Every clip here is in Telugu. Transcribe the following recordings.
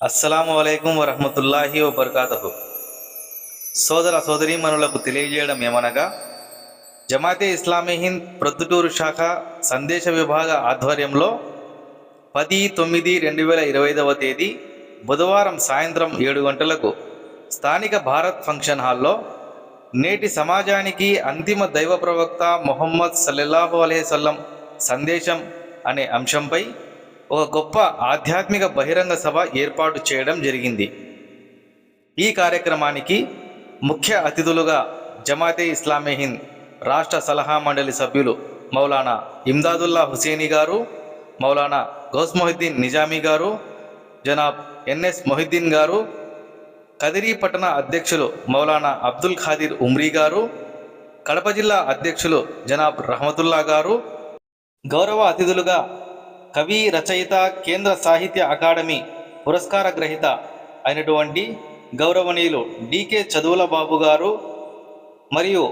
అస్సలాము అలైకుం వరహమతుల్లాహి వబర్కాతహు. సోదర సోదరీమణులకు తెలియజేయడం ఏమనగా జమాతే ఇస్లామీ హింద్ ప్రొద్దుటూరు శాఖ సందేశ విభాగ ఆధ్వర్యంలో పది తొమ్మిది రెండు వేల ఇరవై ఐదవ తేదీ బుధవారం సాయంత్రం ఏడు గంటలకు స్థానిక భారత్ ఫంక్షన్ హాల్లో నేటి సమాజానికి అంతిమ దైవ ప్రవక్త మొహమ్మద్ సల్లెల్లాహు అలైహిసల్లం సందేశం అనే అంశంపై ఒక గొప్ప ఆధ్యాత్మిక బహిరంగ సభ ఏర్పాటు చేయడం జరిగింది. ఈ కార్యక్రమానికి ముఖ్య అతిథులుగా జమాతే ఇస్లామీ హింద్ రాష్ట్ర సలహా మండలి సభ్యులు మౌలానా ఇమ్దాదుల్లా హుసేని గారు మౌలానా గౌస్ మొహిద్దీన్ నిజామీ గారు జనాబ్ ఎన్ఎస్ మొహిద్దీన్ గారు కదిరీపట్టణ అధ్యక్షులు మౌలానా అబ్దుల్ ఖాదిర్ ఉమ్రీ గారు కడప జిల్లా అధ్యక్షులు జనాబ్ రహమతుల్లా గారు గౌరవ అతిథులుగా కవి రచయిత కేంద్ర సాహిత్య అకాడమీ పురస్కార గ్రహీత అయినటువంటి గౌరవనీయులు డికే చదువుల బాబు గారు మరియు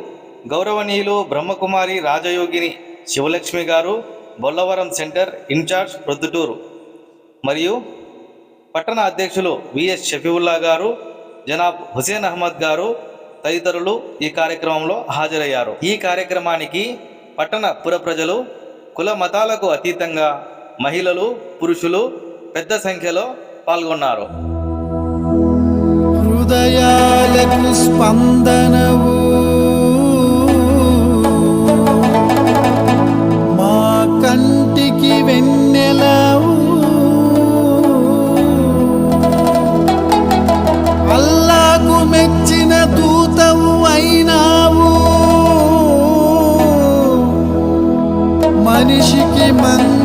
గౌరవనీయులు బ్రహ్మకుమారి రాజయోగిని శివలక్ష్మి గారు బొల్లవరం సెంటర్ ఇన్ఛార్జ్ ప్రొద్దుటూరు మరియు పట్టణ అధ్యక్షులు విఎస్ షఫీవుల్లా గారు జనాబ్ హుసేన్ అహ్మద్ గారు తదితరులు ఈ కార్యక్రమంలో హాజరయ్యారు. ఈ కార్యక్రమానికి పట్టణ పుర ప్రజలు కుల మతాలకు అతీతంగా మహిళలు పురుషులు పెద్ద సంఖ్యలో పాల్గొన్నారు. హృదయాలకు స్పందనవు. మా కంటికి వెన్నెలవు. అల్లాకు మెచ్చిన దూతవు అయినావు. మనిషికి మంది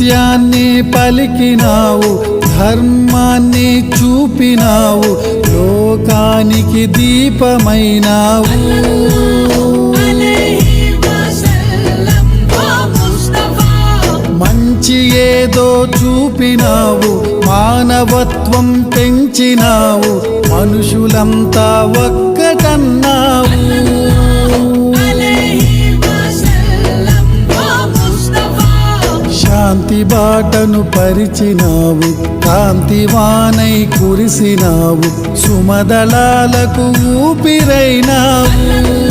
సత్యాన్ని పలికినావు ధర్మాన్ని చూపినావు లోకానికి దీపమైనావు. మంచి ఏదో చూపినావు మానవత్వం పెంచినావు మనుషులంతా ఒక్క బాటను పరిచినావు కాంతివానై కురిసినావు సుమదళాలకు ఊపిరైనావు.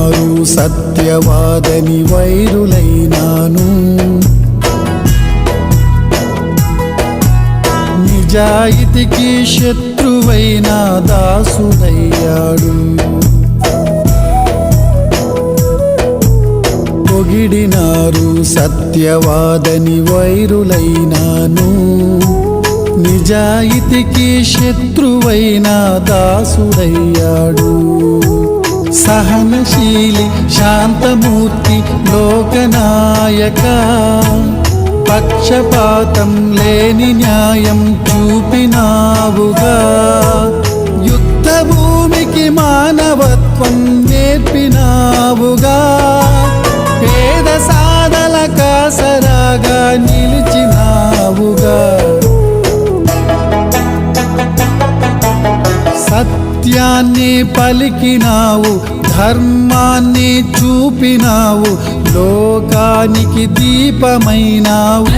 పొగిడినారు సత్యవాదని వైరులైనాను. నిజాయితీకి శత్రువైన దాసుడయ్యాడు. పొగిడినారు సత్యవాదని వైరులైనాను. నిజాయితీకి శత్రువైన దాసుడయ్యాడు. సహనశీలి శాంతమూర్తి లోకనాయక. పక్షపాతం లేని న్యాయం చూపినావుగా. యుద్ధ భూమికి మానవత్వం నేర్పినావుగా. పేద సాధల కాసరాగా నిలి సత్యాన్ని పలికినావు ధర్మాన్ని చూపినావు లోకానికి దీపమైనావు.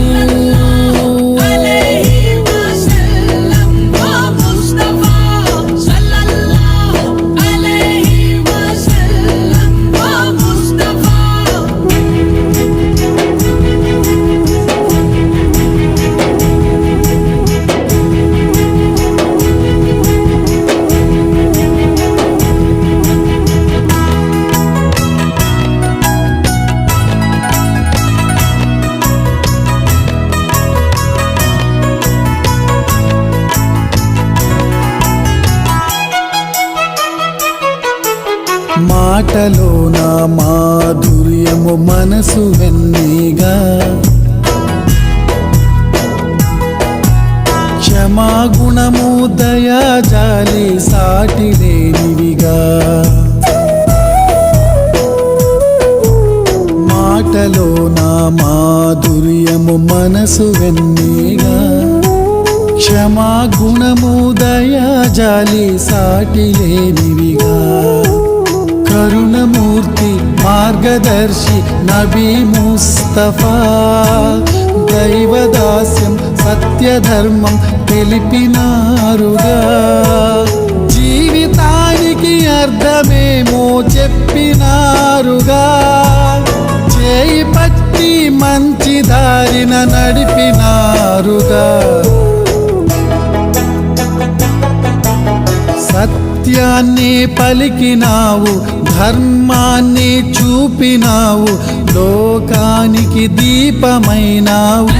మాటలో నా మాధుర్యము మనసు వెన్నీగా. క్షమాగుణము దయాజాలి సాటి లేనివిగా. మాటలో నా మాధుర్యము మనసు వెన్నీగా. క్షమాగుణము దయాజాలి సాటి లేనివిగా. కరుణమూర్తి మార్గదర్శి నబీ ముస్తఫా. దైవదాస్యం సత్యధర్మం తెలిపినారుగా. సత్యాన్ని పలికినావు ధర్మాన్ని చూపినావు లోకానికి దీపమైనావు.